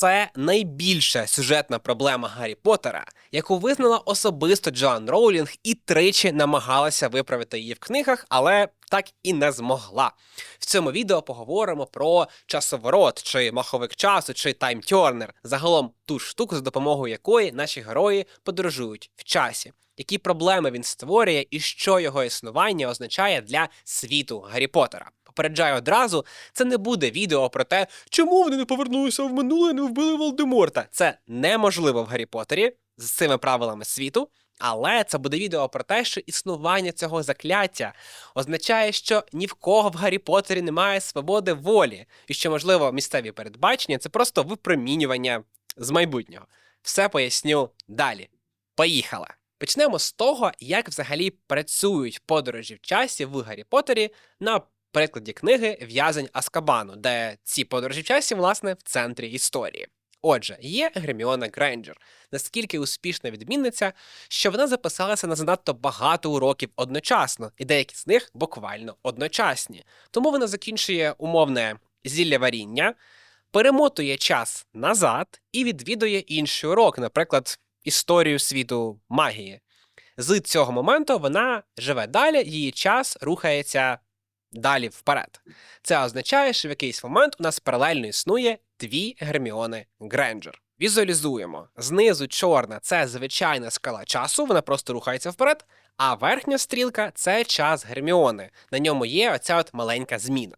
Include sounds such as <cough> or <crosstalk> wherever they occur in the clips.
Це найбільша сюжетна проблема Гаррі Поттера, яку визнала особисто Джоан Роулінг і тричі намагалася виправити її в книгах, але так і не змогла. В цьому відео поговоримо про часоворот, чи маховик часу, чи таймтьорнер, загалом ту штуку, за допомогою якої наші герої подорожують в часі. Які проблеми він створює і що його існування означає для світу Гаррі Поттера. Попереджаю одразу, це не буде відео про те, чому вони не повернулися в минуле не вбили Волдеморта. Це неможливо в Гаррі Поттері з цими правилами світу. Але це буде відео про те, що існування цього закляття означає, що ні в кого в Гаррі Поттері немає свободи волі, і що, можливо, місцеві передбачення це просто випромінювання з майбутнього. Все поясню далі. Поїхали! Почнемо з того, як взагалі працюють подорожі в часі в Гаррі Поттері на прикладі книги В'язень Аскабану, де ці подорожі в часі, власне, в центрі історії. Отже, є Герміона Грейнджер, наскільки успішна відмінниця, що вона записалася на занадто багато уроків одночасно, і деякі з них буквально одночасні. Тому вона закінчує умовне зілля варіння, перемотує час назад і відвідує інший урок, наприклад, історію світу магії. З цього моменту вона живе далі, її час рухається далі вперед. Це означає, що в якийсь момент у нас паралельно існує дві Герміони Гренджер. Візуалізуємо. Знизу чорна це звичайна скала часу, вона просто рухається вперед. А верхня стрілка це час Герміони. На ньому є оця от маленька зміна.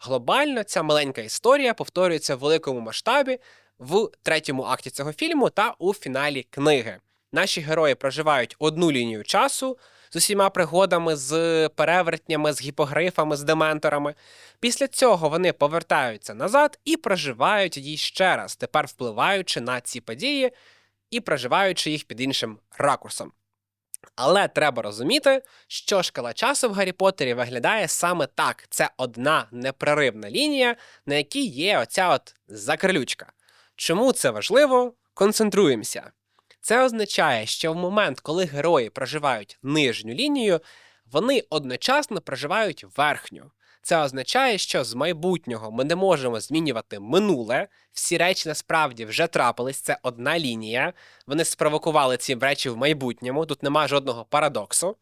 Глобально ця маленька історія повторюється в великому масштабі в третьому акті цього фільму та у фіналі книги. Наші герої проживають одну лінію часу з усіма пригодами, з перевертнями, з гіпогрифами, з дементорами. Після цього вони повертаються назад і проживають її ще раз, тепер впливаючи на ці події і проживаючи їх під іншим ракурсом. Але треба розуміти, що шкала часу в Гаррі Поттері виглядає саме так: це одна непреривна лінія, на якій є оця от закрилючка. Чому це важливо? Концентруємося. Це означає, що в момент, коли герої проживають нижню лінію, вони одночасно проживають верхню. Це означає, що з майбутнього ми не можемо змінювати минуле. Всі речі насправді вже трапились, це одна лінія. Вони спровокували ці речі в майбутньому, тут нема жодного парадоксу.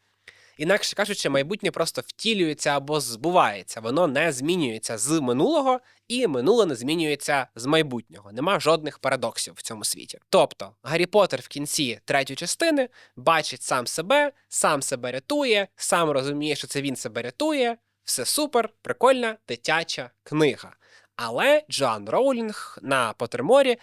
Інакше кажучи, майбутнє просто втілюється або збувається, воно не змінюється з минулого, і минуле не змінюється з майбутнього. Нема жодних парадоксів в цьому світі. Тобто, Гаррі Поттер в кінці третьої частини бачить сам себе, сам себе рятує, сам розуміє, що це він себе рятує. Все супер, прикольна дитяча книга. Але Джоан Роулінг на Поттерморі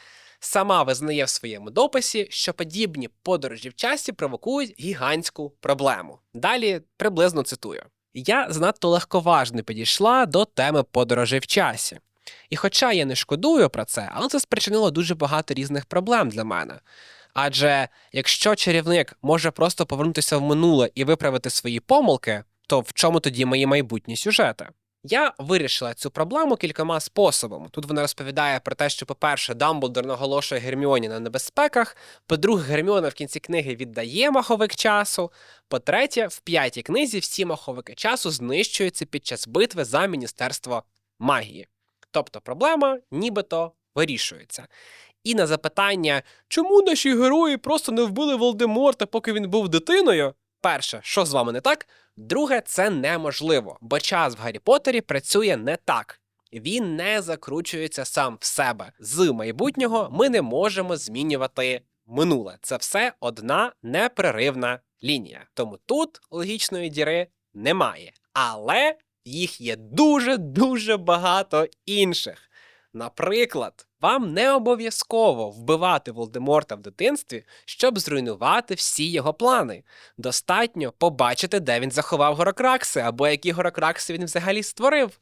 сама визнає в своєму дописі, що подібні подорожі в часі провокують гігантську проблему. Далі приблизно цитую: я занадто легковажно підійшла до теми подорожей в часі. І хоча я не шкодую про це, але це спричинило дуже багато різних проблем для мене. Адже якщо чарівник може просто повернутися в минуле і виправити свої помилки, то в чому тоді мої майбутні сюжети? Я вирішила цю проблему кількома способами. Тут вона розповідає про те, що, по-перше, Дамблдор наголошує Герміоні на небезпеках. По-друге, Герміона в кінці книги віддає маховик часу. По-третє, в п'ятій книзі всі маховики часу знищуються під час битви за Міністерство магії. Тобто проблема нібито вирішується. І на запитання, чому наші герої просто не вбили Волдеморта, поки він був дитиною? Перше, що з вами не так? Друге, це неможливо, бо час в Гаррі Поттері працює не так. Він не закручується сам в себе. З майбутнього ми не можемо змінювати минуле. Це все одна непреривна лінія. Тому тут логічної діри немає. Але їх є дуже-дуже багато інших. Наприклад, вам не обов'язково вбивати Волдеморта в дитинстві, щоб зруйнувати всі його плани. Достатньо побачити, де він заховав горокракси, або які горокракси він взагалі створив.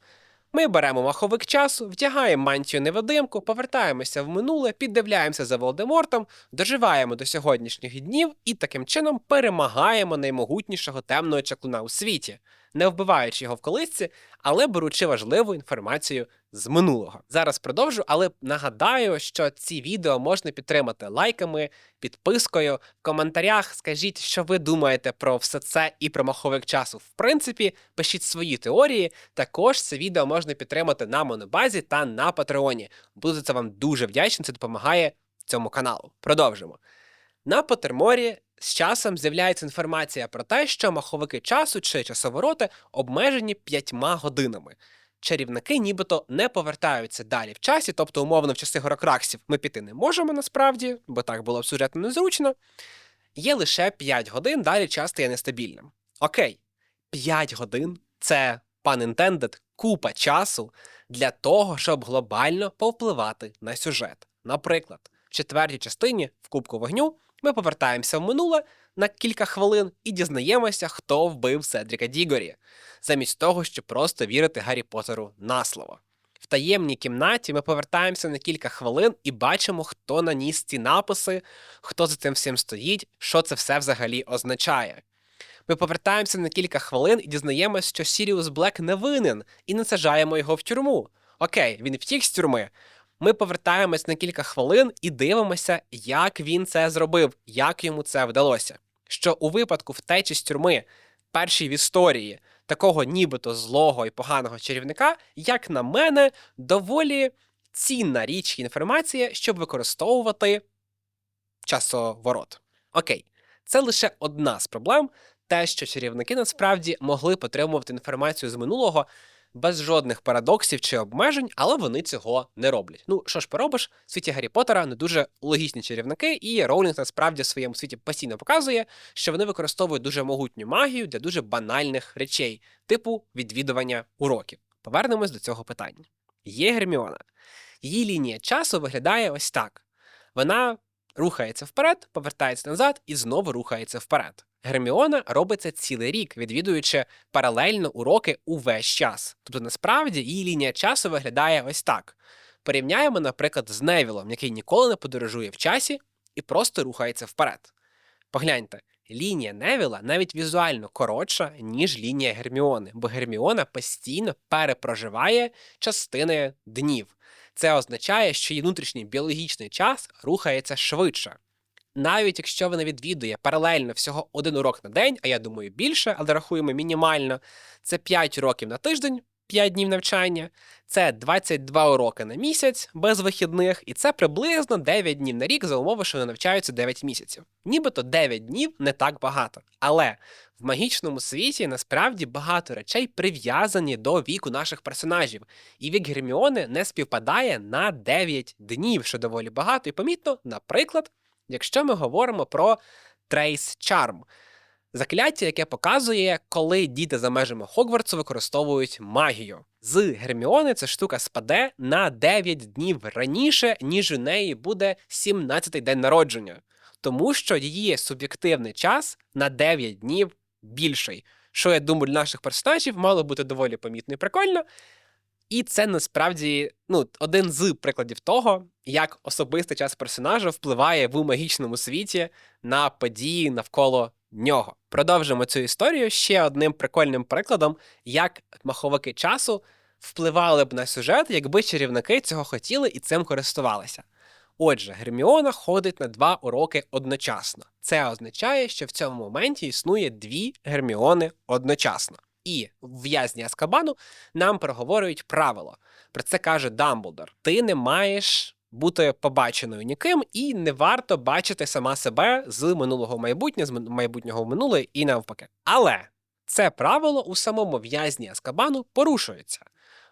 Ми беремо маховик часу, вдягаємо мантію невидимку, повертаємося в минуле, піддивляємося за Волдемортом, доживаємо до сьогоднішніх днів і таким чином перемагаємо наймогутнішого темного чаклуна у світі. Не вбиваючи його в колисці, але беручи важливу інформацію з минулого. Зараз продовжу, але нагадаю, що ці відео можна підтримати лайками, підпискою. В коментарях скажіть, що ви думаєте про все це і про маховик часу. В принципі, пишіть свої теорії. Також це відео можна підтримати на Монобазі та на Патреоні. Буду це вам дуже вдячний, це допомагає цьому каналу. Продовжимо. На Потерморі з часом з'являється інформація про те, що маховики часу чи часовороти обмежені п'ятьма годинами. Чарівники нібито не повертаються далі в часі, тобто, умовно, в часи Горокраксів ми піти не можемо насправді, бо так було б сюжетно незручно. Є лише 5 годин, далі час стає нестабільним. Окей, 5 годин це, пан інтендед, купа часу для того, щоб глобально повпливати на сюжет. Наприклад, в четвертій частині в Кубку вогню ми повертаємося в минуле на кілька хвилин і дізнаємося, хто вбив Седріка Дігорі, замість того, щоб просто вірити Гаррі Поттеру на слово. В таємній кімнаті ми повертаємося на кілька хвилин і бачимо, хто наніс ці написи, хто за цим всім стоїть, що це все взагалі означає. Ми повертаємося на кілька хвилин і дізнаємося, що Сіріус Блек не винен, і не сажаємо його в тюрму. Окей, він втік з тюрми. Ми повертаємось на кілька хвилин і дивимося, як він це зробив, як йому це вдалося. Що у випадку втечі з тюрми, першій в історії, такого нібито злого і поганого чарівника, як на мене, доволі цінна річ і інформація, щоб використовувати часоворот. Окей, це лише одна з проблем, те, що чарівники насправді могли потримувати інформацію з минулого без жодних парадоксів чи обмежень, але вони цього не роблять. Ну що ж поробиш, в світі Гаррі Поттера не дуже логічні чарівники, і Роулінг насправді в своєму світі постійно показує, що вони використовують дуже могутню магію для дуже банальних речей, типу відвідування уроків. Повернемось до цього питання. Є Герміона. Її лінія часу виглядає ось так: вона рухається вперед, повертається назад і знову рухається вперед. Герміона робить це цілий рік, відвідуючи паралельно уроки увесь час. Тобто, насправді, її лінія часу виглядає ось так. Порівняємо, наприклад, з Невілом, який ніколи не подорожує в часі і просто рухається вперед. Погляньте, лінія Невіла навіть візуально коротша, ніж лінія Герміони, бо Герміона постійно перепроживає частини днів. Це означає, що її внутрішній біологічний час рухається швидше. Навіть якщо вона відвідує паралельно всього один урок на день, а я думаю більше, але рахуємо мінімально, це 5 уроків на тиждень, 5 днів навчання, це 22 уроки на місяць без вихідних, і це приблизно 9 днів на рік за умови, що вони навчаються 9 місяців. Нібито 9 днів не так багато. Але в магічному світі насправді багато речей прив'язані до віку наших персонажів, і вік Герміони не співпадає на 9 днів, що доволі багато, і помітно, наприклад. Якщо ми говоримо про Trace Charm, закляття, яке показує, коли діти за межами Хогвартсу використовують магію. З Герміони ця штука спаде на 9 днів раніше, ніж у неї буде 17-й день народження, тому що її суб'єктивний час на 9 днів більший. Що я думаю, для наших персонажів мало бути доволі помітно і прикольно. І це насправді ну, один з прикладів того, як особистий час персонажа впливає в магічному світі на події навколо нього. Продовжимо цю історію ще одним прикольним прикладом, як маховики часу впливали б на сюжет, якби чарівники цього хотіли і цим користувалися. Отже, Герміона ходить на два уроки одночасно. Це означає, що в цьому моменті існує дві Герміони одночасно. І в'язні Аскабану нам проговорюють правило. Про це каже Дамблдор: ти не маєш бути побаченою ніким, і не варто бачити сама себе з минулого майбутнє, з майбутнього в минуле і навпаки. Але це правило у самому в'язні Аскабану порушується.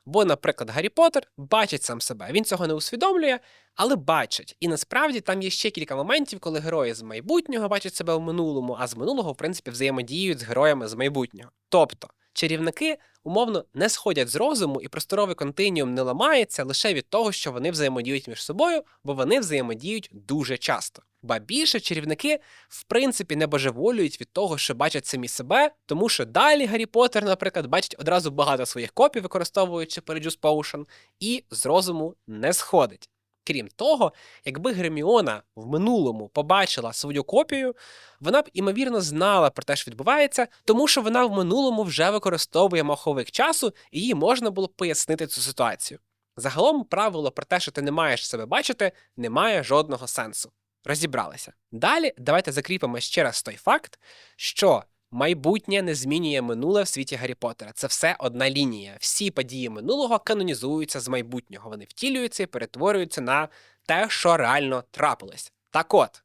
Бо, наприклад, Гаррі Поттер бачить сам себе. Він цього не усвідомлює, але бачить. І насправді там є ще кілька моментів, коли герої з майбутнього бачать себе в минулому, а з минулого, в принципі, взаємодіють з героями з майбутнього. Тобто чарівники умовно не сходять з розуму, і просторовий континіум не ламається лише від того, що вони взаємодіють між собою, бо вони взаємодіють дуже часто. Ба більше чарівники в принципі не божеволюють від того, що бачать самі себе, тому що далі Гаррі Поттер, наприклад, бачить одразу багато своїх копій, використовуючи Perjus Potion, і з розуму не сходить. Крім того, якби Герміона в минулому побачила свою копію, вона б імовірно знала про те, що відбувається, тому що вона в минулому вже використовує маховик часу, і їй можна було б пояснити цю ситуацію. Загалом, правило про те, що ти не маєш себе бачити, не має жодного сенсу. Розібралися. Далі давайте закріпимо ще раз той факт, що майбутнє не змінює минуле в світі Гаррі Поттера. Це все одна лінія. Всі події минулого канонізуються з майбутнього. Вони втілюються і перетворюються на те, що реально трапилось. Так от.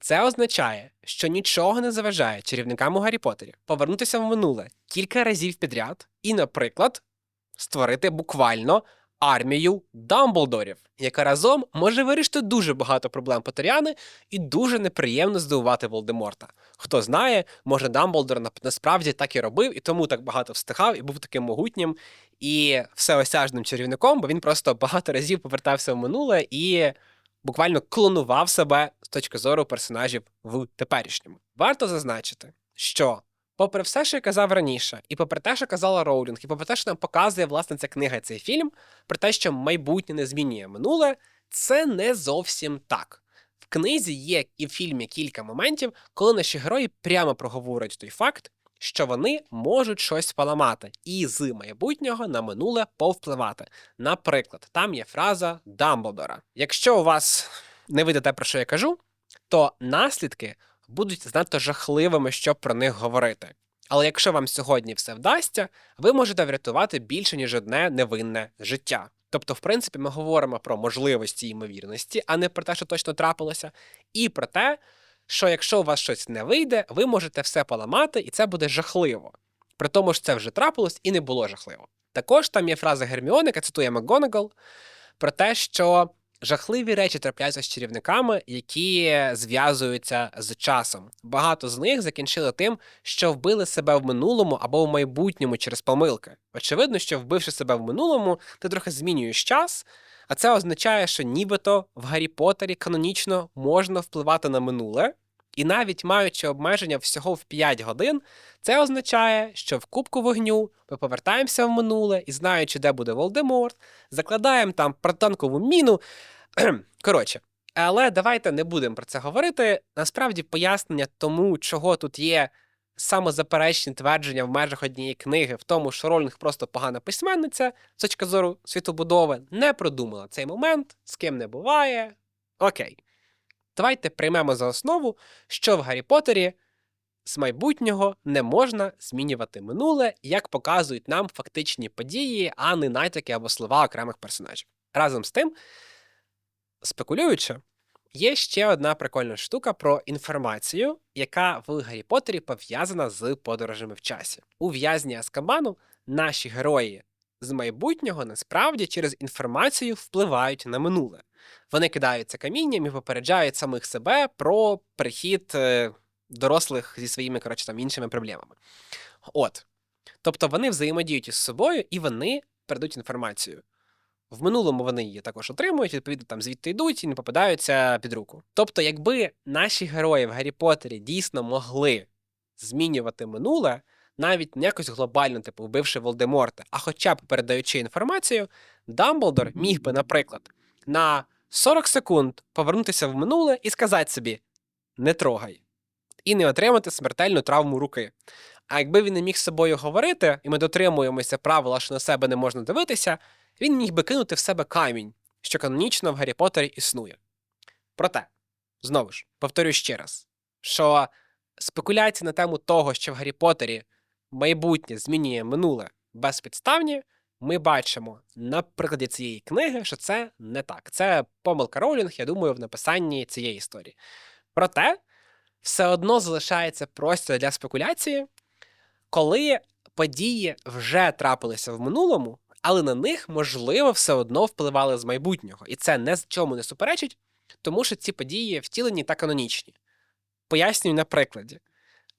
Це означає, що нічого не заважає чарівникам у Гаррі Поттері повернутися в минуле кілька разів підряд і, наприклад, створити буквально армію Дамблдорів, яка разом може вирішити дуже багато проблем Поттеріани і дуже неприємно здивувати Волдеморта. Хто знає, може Дамблдор насправді так і робив, і тому так багато встигав і був таким могутнім і всеосяжним чарівником, бо він просто багато разів повертався в минуле і буквально клонував себе з точки зору персонажів в теперішньому. Варто зазначити, що. Попри все, що я казав раніше, і попри те, що казала Роулінг, і попри те, що нам показує власне ця книга, цей фільм, про те, що майбутнє не змінює минуле, це не зовсім так. В книзі є і в фільмі кілька моментів, коли наші герої прямо проговорюють той факт, що вони можуть щось поламати і з майбутнього на минуле повпливати. Наприклад, там є фраза Дамблдора. Якщо у вас не вийде те, про що я кажу, то наслідки будуть занадто жахливими, щоб про них говорити. Але якщо вам сьогодні все вдасться, ви можете врятувати більше, ніж одне невинне життя. Тобто, в принципі, ми говоримо про можливості ймовірності, а не про те, що точно трапилося, і про те, що якщо у вас щось не вийде, ви можете все поламати, і це буде жахливо. При тому ж це вже трапилось і не було жахливо. Також там є фраза Герміони, яка цитує МакГонагал, про те, що жахливі речі трапляються з чарівниками, які зв'язуються з часом. Багато з них закінчили тим, що вбили себе в минулому або в майбутньому через помилки. Очевидно, що вбивши себе в минулому, ти трохи змінюєш час. А це означає, що нібито в Гаррі Поттері канонічно можна впливати на минуле, і навіть маючи обмеження всього в 5 годин, це означає, що в Кубку вогню ми повертаємося в минуле і, знаючи, де буде Волдеморт, закладаємо там протанкову міну. <clears throat> Коротше, але давайте не будемо про це говорити. Насправді, пояснення тому, чого тут є самозаперечні твердження в межах однієї книги, в тому, що Ролінг просто погана письменниця з точки зору світобудови, не продумала цей момент, з ким не буває. Окей. Давайте приймемо за основу, що в Гаррі Поттері з майбутнього не можна змінювати минуле, як показують нам фактичні події, а не натяки або слова окремих персонажів. Разом з тим, спекулюючи, є ще одна прикольна штука про інформацію, яка в Гаррі Поттері пов'язана з подорожами в часі. У в'язні Аскабану наші герої з майбутнього насправді через інформацію впливають на минуле. Вони кидаються камінням і попереджають самих себе про прихід е, дорослих зі своїми коротше, там, іншими проблемами. От. Тобто вони взаємодіють із собою і вони передають інформацію. В минулому вони її також отримують, відповідно, там звідти йдуть і не попадаються під руку. Тобто, якби наші герої в Гаррі Поттері дійсно могли змінювати минуле, навіть не якось глобально, типу, вбивши Волдеморта, а хоча б передаючи інформацію, Дамблдор міг би, наприклад, на 40 секунд повернутися в минуле і сказати собі: не трогай, і не отримати смертельну травму руки. А якби він не міг з собою говорити, і ми дотримуємося правила, що на себе не можна дивитися, він міг би кинути в себе камінь, що канонічно в Гаррі Поттері існує. Проте, знову ж, повторюю ще раз, що спекуляції на тему того, що в Гаррі Поттері майбутнє змінює минуле безпідставні, ми бачимо на прикладі цієї книги, що це не так. Це помилка Роулінг, я думаю, в написанні цієї історії. Проте, все одно залишається простір для спекуляції, коли події вже трапилися в минулому, але на них, можливо, все одно впливали з майбутнього. І це не з чому не суперечить, тому що ці події втілені та канонічні. Пояснюю на прикладі.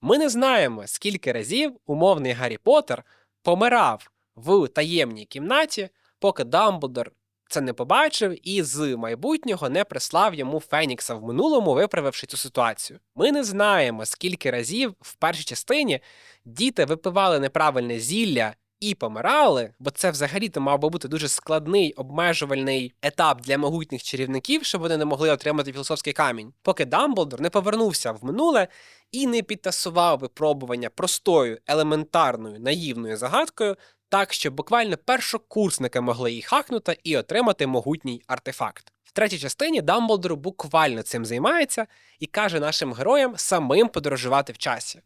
Ми не знаємо, скільки разів умовний Гаррі Поттер помирав в таємній кімнаті, поки Дамблдор це не побачив і з майбутнього не прислав йому Фенікса в минулому, виправивши цю ситуацію. Ми не знаємо, скільки разів в першій частині діти випивали неправильне зілля і помирали, бо це взагалі-то мав би бути дуже складний обмежувальний етап для могутніх чарівників, щоб вони не могли отримати філософський камінь, поки Дамблдор не повернувся в минуле і не підтасував випробування простою, елементарною, наївною загадкою, так що буквально першокурсники могли її хакнути і отримати могутній артефакт. В третій частині Дамблдор буквально цим займається і каже нашим героям самим подорожувати в часі.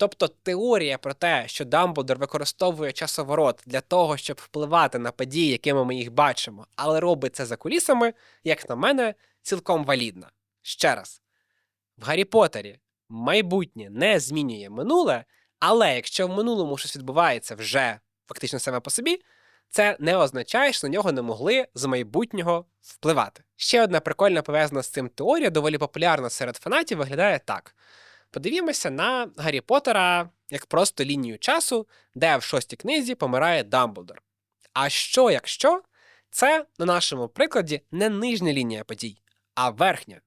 Тобто теорія про те, що Дамблдор використовує часоворот для того, щоб впливати на події, якими ми їх бачимо, але робить це за кулісами, як на мене, цілком валідна. Ще раз, в Гаррі Поттері майбутнє не змінює минуле, але якщо в минулому щось відбувається вже фактично саме по собі, це не означає, що на нього не могли з майбутнього впливати. Ще одна прикольна пов'язана з цим теорія, доволі популярна серед фанатів, виглядає так. Подивімося на Гаррі Поттера як просто лінію часу, де в шостій книзі помирає Дамблдор. А що, якщо це на нашому прикладі не нижня лінія подій, а верхня?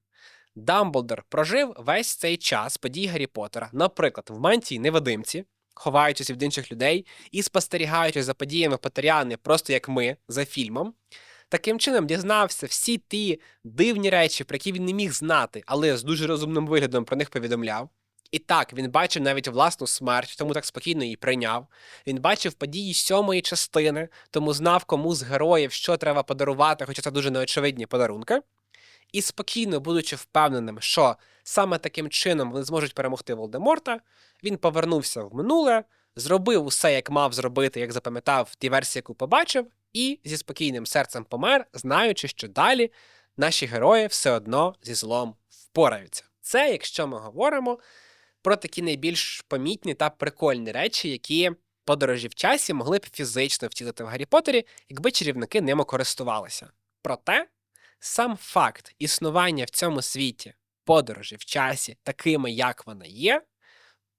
Дамблдор прожив весь цей час подій Гаррі Поттера, наприклад, в мантії невидимці, ховаючись від інших людей і спостерігаючи за подіями Поттеріани просто як ми за фільмом. Таким чином дізнався всі ті дивні речі, про які він не міг знати, але з дуже розумним виглядом про них повідомляв. І так, він бачив навіть власну смерть, тому так спокійно її прийняв. Він бачив події сьомої частини, тому знав, кому з героїв що треба подарувати, хоча це дуже неочевидні подарунки. І спокійно, будучи впевненим, що саме таким чином вони зможуть перемогти Волдеморта, він повернувся в минуле, зробив усе, як мав зробити, як запам'ятав ті версії, яку побачив, і зі спокійним серцем помер, знаючи, що далі наші герої все одно зі злом впораються. Це, якщо ми говоримо про такі найбільш помітні та прикольні речі, які подорожі в часі могли б фізично втілити в Гаррі Поттері, якби чарівники ними користувалися. Проте сам факт існування в цьому світі подорожі в часі, такими, як вона є,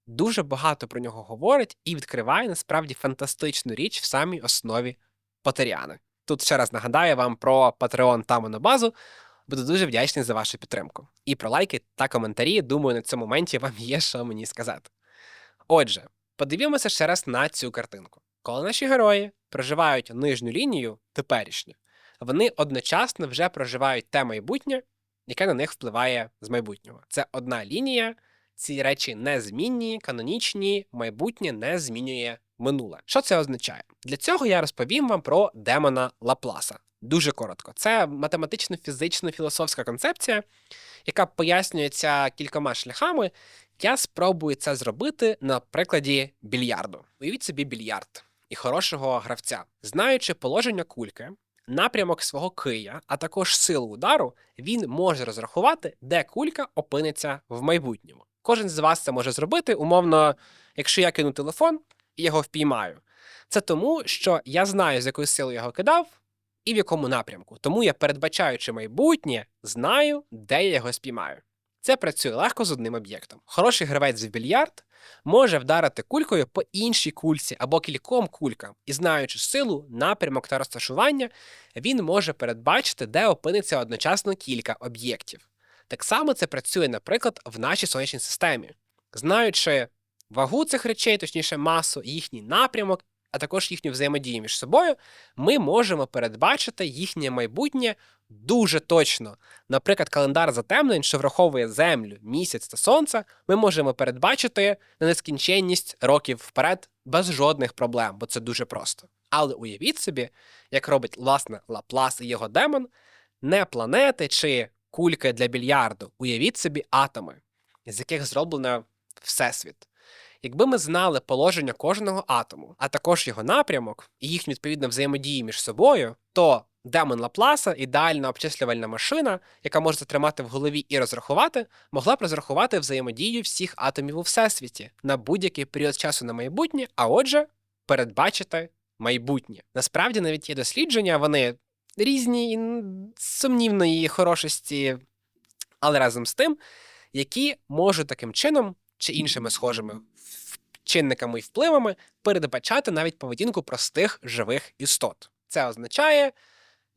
дуже багато про нього говорить і відкриває насправді фантастичну річ в самій основі Потеріани. Тут ще раз нагадаю вам про Patreon та монобазу. Буду дуже вдячний за вашу підтримку. І про лайки та коментарі. Думаю, на цьому моменті вам є що мені сказати. Отже, подивімося ще раз на цю картинку. Коли наші герої проживають нижню лінію, теперішню, вони одночасно вже проживають те майбутнє, яке на них впливає з майбутнього. Це одна лінія, ці речі незмінні, канонічні, майбутнє не змінює минуле. Що це означає? Для цього я розповім вам про демона Лапласа. Дуже коротко. Це математично-фізично-філософська концепція, яка пояснюється кількома шляхами. Я спробую це зробити на прикладі більярду. Уявіть собі більярд і хорошого гравця, знаючи положення кульки, напрямок свого кия, а також силу удару, він може розрахувати, де кулька опиниться в майбутньому. Кожен з вас це може зробити, умовно, якщо я кину телефон і його впіймаю. Це тому, що я знаю, з якою силою я його кидав і в якому напрямку. Тому я, передбачаючи майбутнє, знаю, де я його спіймаю. Це працює легко з одним об'єктом. Хороший гравець в більярд може вдарити кулькою по іншій кульці або кільком кулькам, і знаючи силу, напрямок та розташування, він може передбачити, де опиниться одночасно кілька об'єктів. Так само це працює, наприклад, в нашій сонячній системі. Знаючи вагу цих речей, точніше масу, їхній напрямок, а також їхню взаємодію між собою, ми можемо передбачити їхнє майбутнє дуже точно. Наприклад, календар затемнень, що враховує Землю, місяць та сонце, ми можемо передбачити на нескінченність років вперед без жодних проблем, бо це дуже просто. Але уявіть собі, як робить власне Лаплас і його демон, не планети чи кульки для більярду, уявіть собі атоми, з яких зроблено Всесвіт. Якби ми знали положення кожного атому, а також його напрямок і їхню відповідну взаємодію між собою, то демон Лапласа, ідеальна обчислювальна машина, яка може затримати в голові і розрахувати, могла б розрахувати взаємодію всіх атомів у всесвіті на будь-який період часу на майбутнє, а отже, передбачити майбутнє. Насправді навіть є дослідження, вони різні і сумнівної хорошості, але разом з тим, які можуть таким чином чи іншими схожими чинниками і впливами передбачати навіть поведінку простих живих істот. Це означає,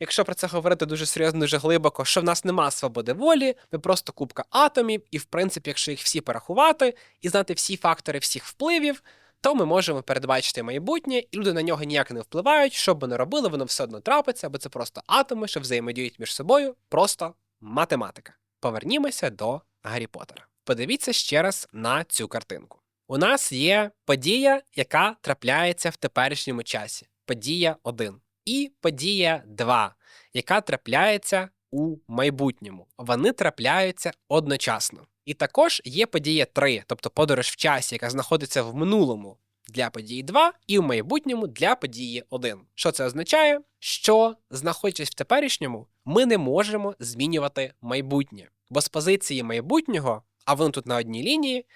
якщо про це говорити дуже серйозно, дуже глибоко, що в нас нема свободи волі, ми просто купка атомів, і, в принципі, якщо їх всі порахувати і знати всі фактори всіх впливів, то ми можемо передбачити майбутнє, і люди на нього ніяк не впливають. Що б не робили, воно все одно трапиться, бо це просто атоми, що взаємодіють між собою, просто математика. Повернімося до Гаррі Поттера. Подивіться ще раз на цю картинку. У нас є подія, яка трапляється в теперішньому часі. Подія 1. І подія 2, яка трапляється у майбутньому. Вони трапляються одночасно. І також є подія 3, тобто подорож в часі, яка знаходиться в минулому для події 2 і в майбутньому для події 1. Що це означає? Що, знаходячись в теперішньому, ми не можемо змінювати майбутнє. Бо з позиції майбутнього, а воно тут на одній лінії,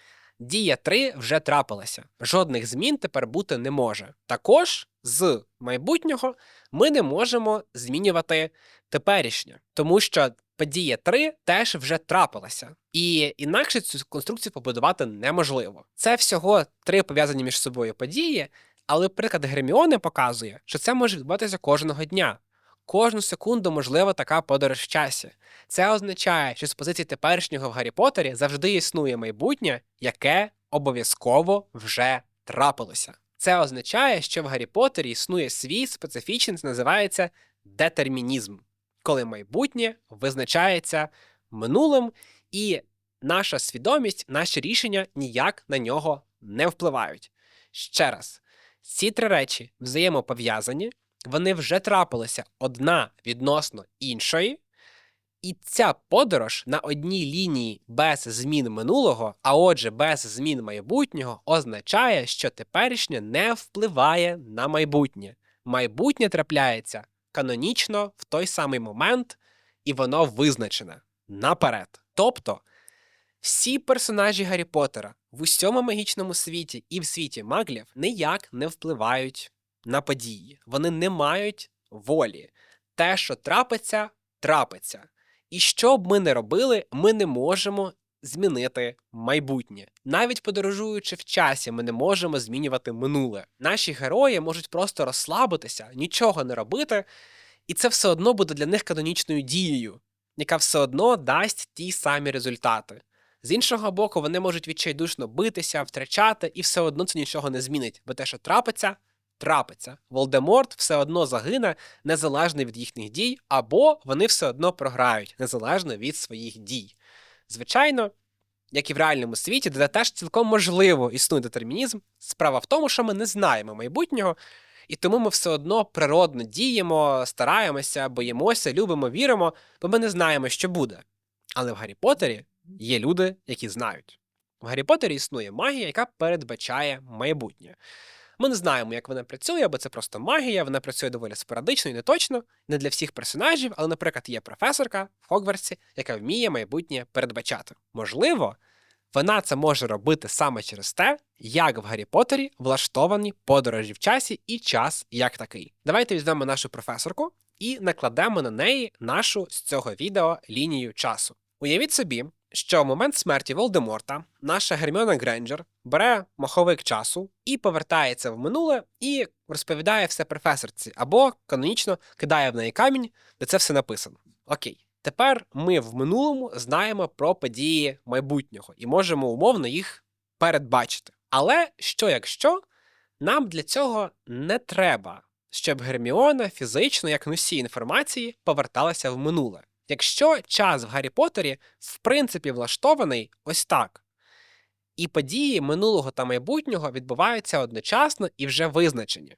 дія 3 вже трапилася. Жодних змін тепер бути не може. Також з майбутнього ми не можемо змінювати теперішнє, тому що подія 3 теж вже трапилася, і інакше цю конструкцію побудувати неможливо. Це всього три пов'язані між собою події, але приклад Герміони показує, що це може відбуватися кожного дня. Кожну секунду можлива така подорож в часі. Це означає, що з позиції теперішнього в Гаррі Поттері завжди існує майбутнє, яке обов'язково вже трапилося. Це означає, що в Гаррі Поттері існує свій специфічний, це називається детермінізм, коли майбутнє визначається минулим, і наша свідомість, наші рішення ніяк на нього не впливають. Ще раз, ці три речі взаємопов'язані, вони вже трапилися одна відносно іншої. І ця подорож на одній лінії без змін минулого, а отже, без змін майбутнього, означає, що теперішнє не впливає на майбутнє. Майбутнє трапляється канонічно в той самий момент, і воно визначене наперед. Тобто всі персонажі Гаррі Поттера в усьому магічному світі і в світі маглів ніяк не впливають на події. Вони не мають волі. Те, що трапиться, трапиться. І що б ми не робили, ми не можемо змінити майбутнє. Навіть подорожуючи в часі, ми не можемо змінювати минуле. Наші герої можуть просто розслабитися, нічого не робити, і це все одно буде для них канонічною дією, яка все одно дасть ті самі результати. З іншого боку, вони можуть відчайдушно битися, втрачати, і все одно це нічого не змінить, бо те, що трапиться, трапиться. Волдеморт все одно загине незалежно від їхніх дій, або вони все одно програють незалежно від своїх дій. Звичайно, як і в реальному світі, де теж цілком можливо існує детермінізм, справа в тому, що ми не знаємо майбутнього, і тому ми все одно природно діємо, стараємося, боїмося, любимо, віримо, бо ми не знаємо, що буде. Але в Гаррі Поттері є люди, які знають. В Гаррі Поттері існує магія, яка передбачає майбутнє. Ми не знаємо, як вона працює, бо це просто магія, вона працює доволі спорадично і неточно, не для всіх персонажів, але, наприклад, є професорка в Хогвартсі, яка вміє майбутнє передбачати. Можливо, вона це може робити саме через те, як в Гаррі Поттері влаштовані подорожі в часі і час як такий. Давайте візьмемо нашу професорку і накладемо на неї нашу з цього відео лінію часу. Уявіть собі, що в момент смерті Волдеморта наша Герміона Гренджер бере маховик часу і повертається в минуле і розповідає все професорці, або канонічно кидає в неї камінь, де це все написано. Окей. Тепер ми в минулому знаємо про події майбутнього і можемо умовно їх передбачити. Але що якщо нам для цього не треба, щоб Герміона фізично, як носій інформації, поверталася в минуле? Якщо час в Гаррі Поттері в принципі влаштований ось так, і події минулого та майбутнього відбуваються одночасно і вже визначені.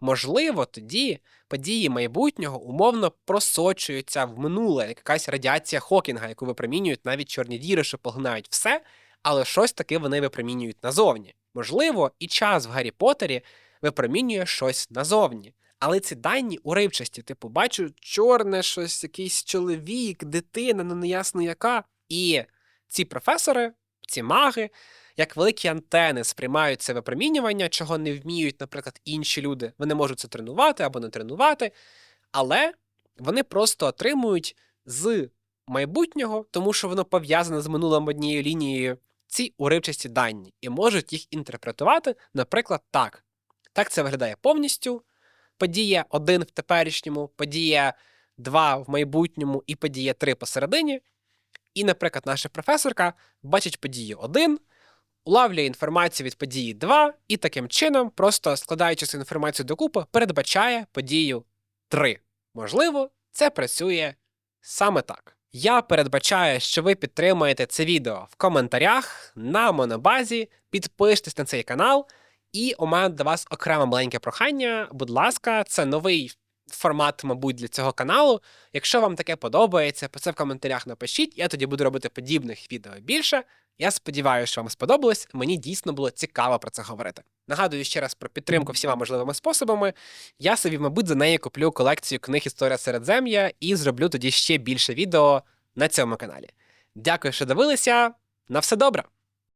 Можливо, тоді події майбутнього умовно просочуються в минуле, як якась радіація Хокінга, яку випромінюють навіть чорні діри, що поглинають все, але щось таки вони випромінюють назовні. Можливо, і час в Гаррі Поттері випромінює щось назовні. Але ці дані уривчасті, типу, бачу чорне щось, якийсь чоловік, дитина, ну неясно яка. І ці професори, ці маги, як великі антени сприймають це випромінювання, чого не вміють, наприклад, інші люди. Вони можуть це тренувати або не тренувати, але вони просто отримують з майбутнього, тому що воно пов'язане з минулим однією лінією, ці уривчасті дані, і можуть їх інтерпретувати, наприклад, так. Так це виглядає повністю. Подія 1 в теперішньому, подія 2 в майбутньому і подія 3 посередині. І, наприклад, наша професорка бачить подію 1, улавлює інформацію від події 2 і таким чином, просто складаючи цю інформацію докупи, передбачає подію 3. Можливо, це працює саме так. Я передбачаю, що ви підтримаєте це відео в коментарях на монобазі, підпишитесь на цей канал. І у мене до вас окреме маленьке прохання. Будь ласка, це новий формат, мабуть, для цього каналу. Якщо вам таке подобається, про це в коментарях напишіть. Я тоді буду робити подібних відео більше. Я сподіваюся, що вам сподобалось. Мені дійсно було цікаво про це говорити. Нагадую ще раз про підтримку всіма можливими способами. Я собі, мабуть, за неї куплю колекцію книг Історія Середзем'я і зроблю тоді ще більше відео на цьому каналі. Дякую, що дивилися. На все добре!